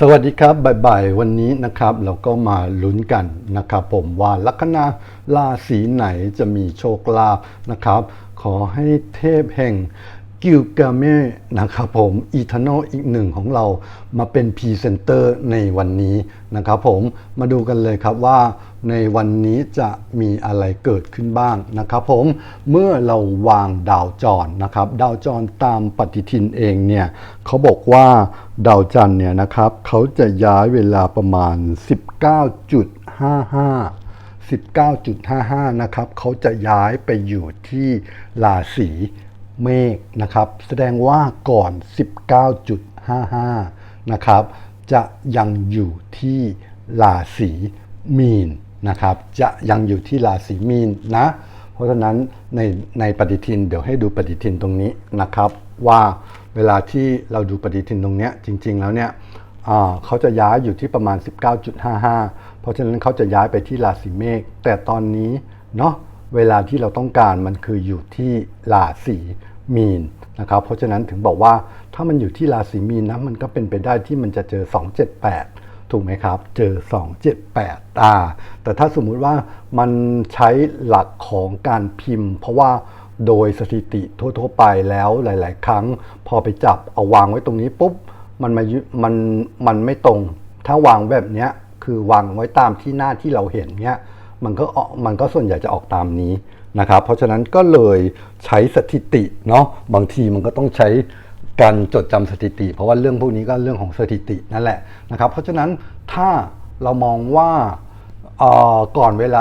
สวัสดีครับบ่ายๆวันนี้นะครับเราก็มาลุ้นกันนะครับผมว่าลัคนาราศีไหนจะมีโชคลาภนะครับ ขอให้เทพแห่ง กิลกาเม่นะครับผมอีทานอลอีกหนึ่งของเรามาเป็นพรีเซนเตอร์ในวันนี้นะครับผมมาดูกันเลยครับว่าในวันนี้จะมีอะไรเกิดขึ้นบ้างนะครับผมเมื่อเราวางดาวจรนะครับ ดาวจรตามปฏิทินเองเนี่ยเขาบอกว่าดาวจันทร์เนี่ยนะครับเขาจะย้ายเวลาประมาณ 19.55 19.55 นะครับเขาจะย้ายไปอยู่ที่ราศี เมษนะครับ แสดงว่าก่อน 19.55 นะครับ จะยังอยู่ที่ราศีมีนนะครับ จะยังอยู่ที่ราศีมีนนะ เพราะฉะนั้นในในปฏิทินเดี๋ยวให้ดูปฏิทินตรงนี้นะครับ ว่าเวลาที่เราดูปฏิทินตรงเนี้ยจริง ๆ แล้วเนี่ยเขาจะย้ายอยู่ที่ประมาณ 19.55 เพราะฉะนั้นเขาจะย้ายไปที่ราศีเมษแต่ตอนนี้เนาะ เวลาที่เราต้องการมันคืออยู่ที่ราศีมีนนะครับ เพราะฉะนั้นถึงบอกว่าถ้ามันอยู่ที่ราศีมีนนะมันก็เป็นไปได้ที่มันจะเจอ 278 ถูกไหมครับ เจอ 278อ่าแต่ถ้าสมมุติว่ามันใช้หลักของการพิมพ์ เพราะว่าโดยสถิติทั่ว ๆ ไปแล้วหลาย ๆ ครั้ง พอไปจับเอาวางไว้ตรงนี้ปุ๊บมันมามันมันไม่ตรง ถ้าวางแบบเนี้ยคือวางไว้ตามที่หน้าที่เราเห็นเนี้ย มันก็ออกมันก็ส่วนใหญ่จะออกตามนี้นะครับ เพราะฉะนั้นก็เลยใช้สถิติเนาะบางทีมันก็ต้องใช้การจดจำสถิติ เพราะว่าเรื่องพวกนี้ก็เรื่องของสถิตินั่นแหละนะครับ เพราะฉะนั้นถ้าเรามองว่าอ่อก่อนเวลา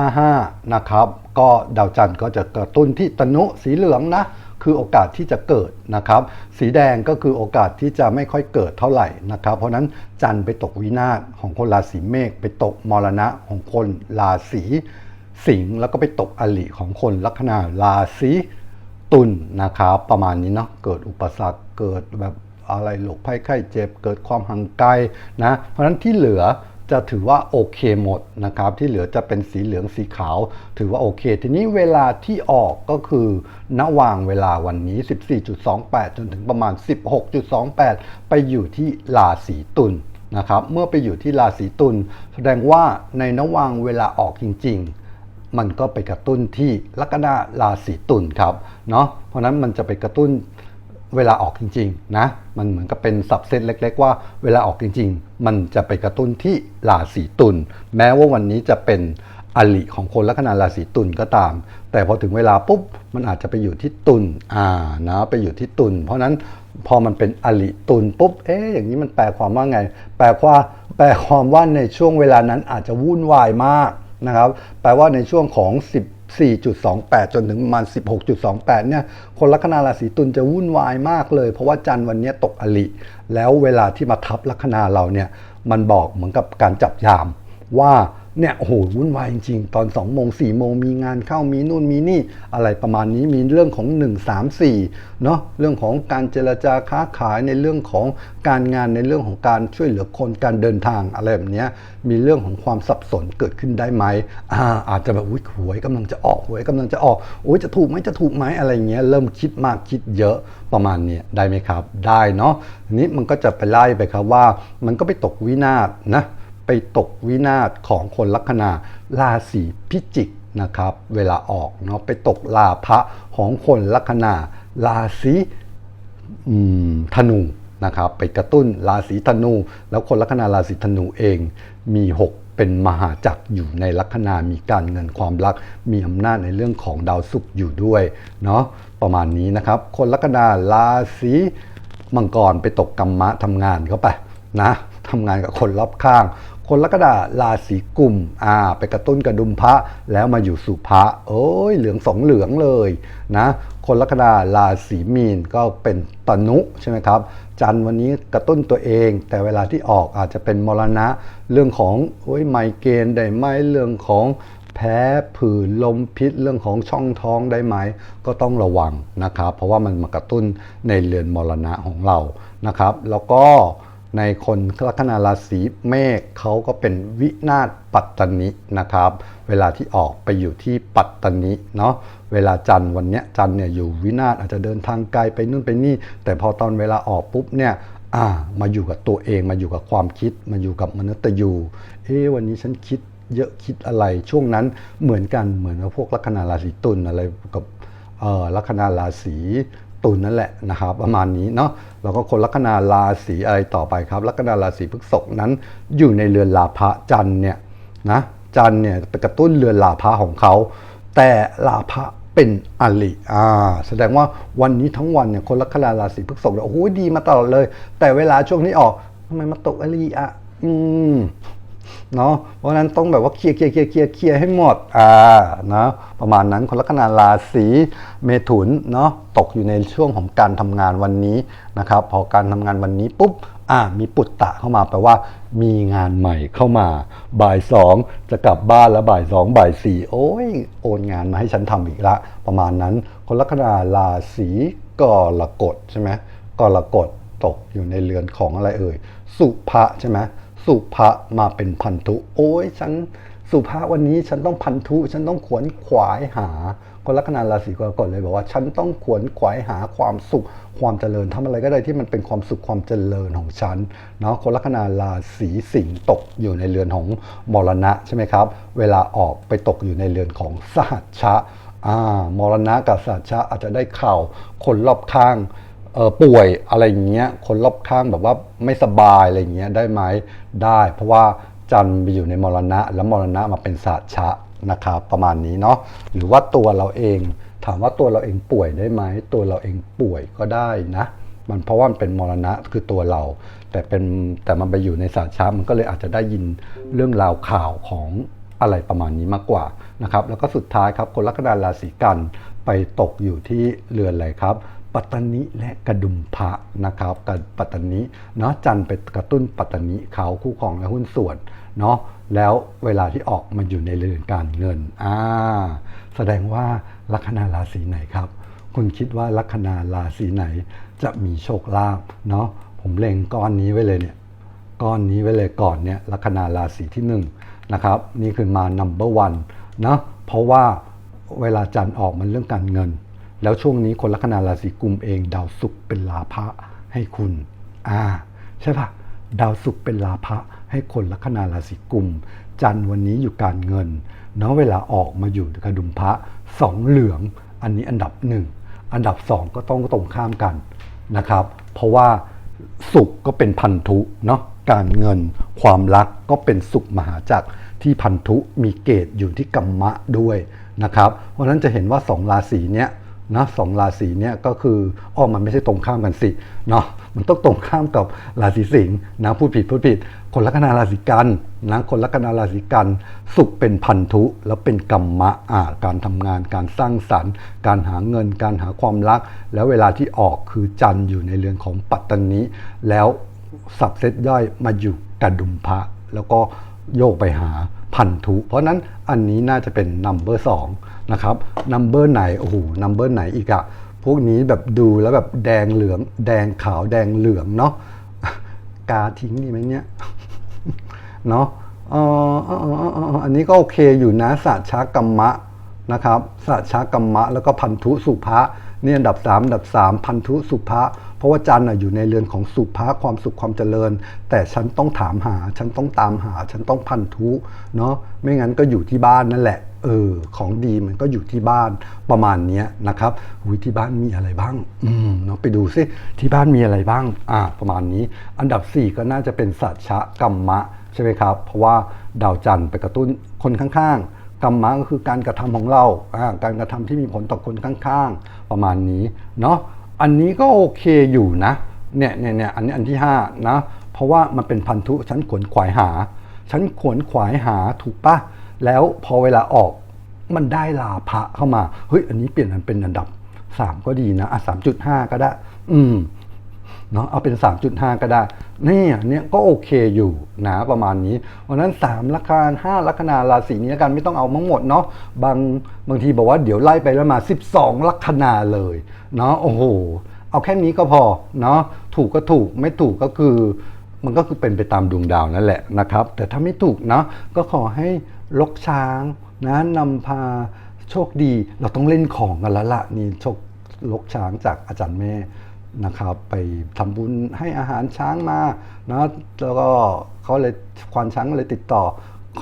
19.55 นะครับ ก็ดาวจันทร์ก็จะกระตุ้นที่ตนุสีเหลืองนะ คือโอกาสที่จะเกิดนะครับ สีแดงก็คือโอกาสที่จะไม่ค่อยเกิดเท่าไหร่นะครับ เพราะนั้นจันทร์ไปตกวินาศของคนราศีเมษไปตกมรณะของคนราศีสิงห์แล้วก็ไปตกอลิของคนลัคนาราศีตุลนะครับ ประมาณนี้เนาะเกิดอุปสรรคเกิดแบบอะไรโรคภัยไข้เจ็บ เกิดความห่างไกลนะ เพราะนั้นที่เหลือ จะถือว่าโอเคหมดนะครับที่เหลือจะเป็นสีเหลืองสีขาว ถือว่าโอเค ทีนี้เวลาที่ออกก็คือณวางเวลาวันนี้ 14.28 จนถึงประมาณ 16.28 ไปอยู่ที่ราศีตุลนะครับเมื่อไปอยู่ที่ราศีตุลแสดงว่าในณวางเวลาออกจริงๆ มันก็ไปกระตุ้นที่ลัคนาราศีตุลครับเนาะเพราะฉะนั้นมันจะไปกระตุ้น เวลาออกจริงๆนะมันเหมือนกับเป็นสับเซตเล็ก ๆ ว่าเวลาออกจริง ๆ มันจะไปกระตุ้นที่ราศีตุลแม้ว่าวันนี้จะเป็นอลิของคนลัคนาราศีตุลก็ตาม แต่พอถึงเวลาปุ๊บมันอาจจะไปอยู่ที่ตุลอ่านะไปอยู่ที่ตุลเพราะนั้นพอมันเป็นอลิตุลปุ๊บเอ๊ะอย่างนี้มันแปลความว่าไง แปลว่าแปลความว่าในช่วงเวลานั้นอาจจะวุ่นวายมากนะครับ แปลว่าในช่วงของ 14.28 จนถึงประมาณ 16.28 เนี่ย คนลัคนาราศีตุลจะวุ่นวายมากเลย เพราะว่าจันทร์วันนี้ตกอลิ แล้วเวลาที่มาทับลัคนาเราเนี่ย มันบอกเหมือนกับการจับยามว่า เนี่ยโอ้โหวุ่นวายจริงๆ ตอน2โมง4โมงมีงานเข้ามีนู่นมีนี่อะไรประมาณนี้มีเรื่องของ 1 3 4เนาะเรื่องของการเจรจาค้าขายในเรื่องของการงานในเรื่องของการช่วยเหลือคนการเดินทางอะไรแบบนี้มีเรื่องของความสับสนเกิดขึ้นได้ไหมอาอาจจะแบบอุ้ยหวยกำลังจะออกหวยกำลังจะออกโอ้ยจะถูกไหมจะถูกไหมอะไรเงี้ยเริ่มคิดมากคิดเยอะประมาณนี้ได้ไหมครับ ได้เนาะนี้มันก็จะไปไล่ไปครับว่า มันก็ไปตกวินาศนะ ไปตกวินาศของคนลัคนาราศีพิจิกนะครับเวลาออกเนาะไปตกลาภะของคนลัคนาราศีธนูนะครับไปกระตุ้นราศีธนู แล้วคนลัคนาราศีธนูเองมี 6 เป็นมหาจักรอยู่ในลัคนามีการเงินความรัก มีอำนาจในเรื่องของดาวศุกร์อยู่ด้วยเนาะประมาณนี้นะครับ คนลัคนาราศีมังกรไปตกกรรมะทำงานเข้าไปนะทำงานกับคนรอบข้าง คนลัคนาราศีกุมอ่าไปกระตุ้นกระดุมพระแล้วมาอยู่สุภะโอ้ยเหลืองสองเหลืองเลยนะคนลัคนาราศีมีนก็เป็นตนุใช่ไหมครับจันวันนี้กระตุ้นตัวเอง แต่เวลาที่ออกอาจจะเป็นมรณะเรื่องของโอ้ยไมเกรนได้ไหมเรื่องของแพ้ผื่นลมพิษเรื่องของช่องท้องได้ไหม ก็ต้องระวังนะครับ เพราะว่ามันมากระตุ้นในเรือนมรณะของเรานะครับ แล้วก็ ในคนลัคนาราศีเมษเขาก็เป็นวินาศปัตตนินะครับ เวลาที่ออกไปอยู่ที่ปัตตนิเนาะเวลาจันทร์วันเนี้ยจันทร์เนี่ยอยู่วินาศอาจจะเดินทางไกลไปนู่นไปนี่ แต่พอตอนเวลาออกปุ๊บเนี่ยอ่ามาอยู่กับตัวเองมาอยู่กับความคิดมาอยู่กับมนุษย์ยูเอ๊ะวันนี้ฉันคิดเยอะคิดอะไรช่วงนั้นเหมือนกันเหมือนกับพวกลัคนาราศีตุลอะไรกับเอ่อลัคนาราศี ตุลนั่นแหละนะครับประมาณนี้เนาะแล้วก็คนลัคนาราศีอะไรต่อไปครับลัคนาราศีพฤษภนั้นอยู่ในเรือนลาภะจันเนี่ยนะจันเนี่ยไปกระตุ้นเรือนลาภะของเขา แต่ลาภะเป็นอลิอ่าแสดงว่าวันนี้ทั้งวันเนี่ยคนลัคนาราศีพฤษภเนี่ยโอ้โหดีมาตลอดเลย แต่เวลาช่วงนี้ออกทำไมมาตกอลิอะอืม เนาะเพราะฉะนั้นต้องแบบว่าเคลียร์เคลียร์เคลียร์เคลียร์เคลียร์ให้หมดอ่านะประมาณนั้นคนลัคนาราศีเมถุนเนาะตกอยู่ในช่วงของการทำงานวันนี้นะครับพอการทำงานวันนี้ปุ๊บอ่ามีปุตตะเข้ามาแปลว่า มีงานใหม่เข้ามา บ่ายสองจะกลับบ้านแล้วบ่ายสองบ่ายสี่โอ้ยโอนงานมาให้ฉันทำอีกละ ประมาณนั้น คนลัคนาราศีกรกฎใช่ไหมกรกฎตกอยู่ในเรือนของอะไรเอ่ย สุภะใช่ไหม สุภะมาเป็นพันธุ โอ้ยฉันสุภะวันนี้ฉันต้องพันธุ ฉันต้องขวนขวายหา คนลัคนาราศีกรกฎเลยบอกว่า ฉันต้องขวนขวายหาความสุข ความเจริญทำอะไรก็ได้ที่มันเป็นความสุขความเจริญของฉันเนาะคนลัคนาราศีสิงห์ตกอยู่ในเรือนของมรณะใช่ไหมครับ เวลาออกไปตกอยู่ในเรือนของสหัชชะอ่ามรณะกับสหัชชะอาจจะได้ข่าวคนรอบข้าง เออป่วยอะไรอย่างเงี้ยคนรอบข้างแบบว่าไม่สบายอะไรอย่างเงี้ยได้ไหมได้ เพราะว่าจันไปอยู่ในมรณะ แล้วมรณะมาเป็นศาสชะนะครับประมาณนี้เนาะหรือว่าตัวเราเอง ถามว่าตัวเราเองป่วยได้ไหมตัวเราเองป่วยก็ได้นะ มันเพราะว่ามันเป็นมรณะคือตัวเรา แต่เป็นแต่มันไปอยู่ในศาสชะมันก็เลยอาจจะได้ยินเรื่องราวข่าวของอะไรประมาณนี้มากกว่านะครับแล้วก็สุดท้ายครับคนลัคนาราศีกันไปตกอยู่ที่เรือนอะไรครับ ปัตตานิและกระดุมพระนะครับกับปัตตานิเนาะจันไปกระตุ้นปัตตานิเขาคู่ของและหุ้นส่วนเนาะแล้วเวลาที่ออกมาอยู่ในเรือนการเงินอ่าแสดงว่าลัคนาราศีไหนครับ คุณคิดว่าลัคนาราศีไหนจะมีโชคลาภเนาะผมเล็งก้อนนี้ไว้เลยเนี่ยก้อนนี้ไว้เลยก่อนเนี่ยลัคนาราศีที่1นงนะครับนี่คือมา number one นะเพราะว่าเวลาจันออกมันเรื่องการเงิน แล้วช่วงนี้คนลัคนาราศีกุมเองดาวศุกร์เป็นลาภะให้คุณอ่าใช่ปะดาวศุกร์เป็นลาภะให้คนลัคนาราศีกุม จันทร์วันนี้อยู่การเงินเนาะเวลาออกมาอยู่กระดุมพระสองเหลืองอันนี้อันดับหนึ่งอันดับสองก็ต้องตรงข้ามกันนะครับ เพราะว่าสุขก็เป็นพันธุเนาะการเงินความรักก็เป็นสุขมหาจักรที่พันธุมีเกตอยู่ที่กัมมะด้วยนะครับ เพราะฉะนั้นจะเห็นว่าสองราศีเนี้ย นะสองราศีเนี้ยก็คืออ้อมันไม่ใช่ตรงข้ามกันสิเนาะมันต้องตรงข้ามกับราศีสิงห์นะพูดผิดพูดผิด คนลัคนาราศีกันนะคนลัคนาราศีกันสุขเป็นพันธุแล้วเป็นกรรมะอ่าการทำงานการสร้างสรรค์ การหาเงินการหาความรัก แล้วเวลาที่ออกคือจันทร์อยู่ในเรือนของปัตตานีแล้วสับเซตย่อยมาอยู่กระดุมพระแล้วก็โยกไปหา พันธุ เพราะนั้นอันนี้น่าจะเป็นนัมเบอร์สองนะครับนัมเบอร์ไหนโอ้โหนัมเบอร์ไหนอีกอะพวกนี้แบบดูแล้วแบบแดงเหลือง แดงขาวแดงเหลืองเนาะกาทิ้งดีไหมเนี่ยเนาะอ๋ออ๋ออ๋ออันนี้ก็โอเคอยู่นะสัชากรรมะนะครับสัชากรรมะแล้วก็พันธุสุภะ นี่อันดับ 3 อันดับ 3 พันธุสุภะเพราะว่าจันทร์อยู่ในเรือนของสุภะความสุขความเจริญ แต่ฉันต้องถามหา ฉันต้องตามหา ฉันต้องพันธุเนาะไม่งั้นก็อยู่ที่บ้านนั่นแหละเออของดีมันก็อยู่ที่บ้านประมาณนี้นะครับหุยที่บ้านมีอะไรบ้างอืมเนาะไปดูซิที่บ้านมีอะไรบ้างอ่าประมาณนี้ อันดับ 4 ก็น่าจะเป็นสัจชะกรรมะใช่ไหมครับ เพราะว่าดาวจันทร์ไปกระตุ้นคนข้างๆ กรรมะก็คือการกระทำของเรา การกระทำที่มีผลต่อคนข้างๆ ประมาณนี้เนาะ อันนี้ก็โอเคอยู่นะ เนี่ยเนี่ยเนี่ยอันนี้อันที่5นะ เพราะว่ามันเป็นพันธุฉันขวนขวายหา ฉันขวนขวายหาถูกปะ แล้วพอเวลาออกมันได้ลาภะเข้ามา เฮ้ย อันนี้เปลี่ยนมันเป็นอันดับ 3 ก็ดีนะ อะ3.5ก็ได้ อืม เนาะเอาเป็น 3.5 ก็ได้ นี่อันเนี่ยก็โอเคอยู่นะประมาณนี้วันนั้น 3ลัคนา5ลัคนาราศีนี้กันไม่ต้องเอาทั้งหมดเนาะบางบางทีบอกว่าเดี๋ยวไล่ไปแล้วมา 12 ลัคนาเลยเนาะโอ้โหเอาแค่นี้ก็พอเนาะถูกก็ถูกไม่ถูกก็คือ มันก็คือเป็นไปตามดวงดาวนั่นแหละนะครับ แต่ถ้าไม่ถูกเนาะก็ขอให้ลกช้างนะนำพาโชคดีเราต้องเล่นของกันแล้วละนี่โชคลกช้างจากอาจารย์แม่ นะครับไปทำบุญให้อาหารช้างมานะแล้วก็เขาเลยควานช้างเลยติดต่อ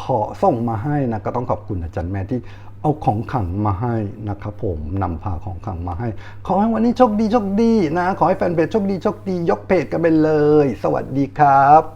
ขอส่งมาให้นะก็ต้องขอบคุณอาจารย์แม่ที่เอาของขังมาให้นะครับผมนำพาของขังมาให้ ขอให้วันนี้โชคดีโชคดีนะ ขอให้แฟนเพจโชคดีโชคดียกเพจกันไปเลย สวัสดีครับ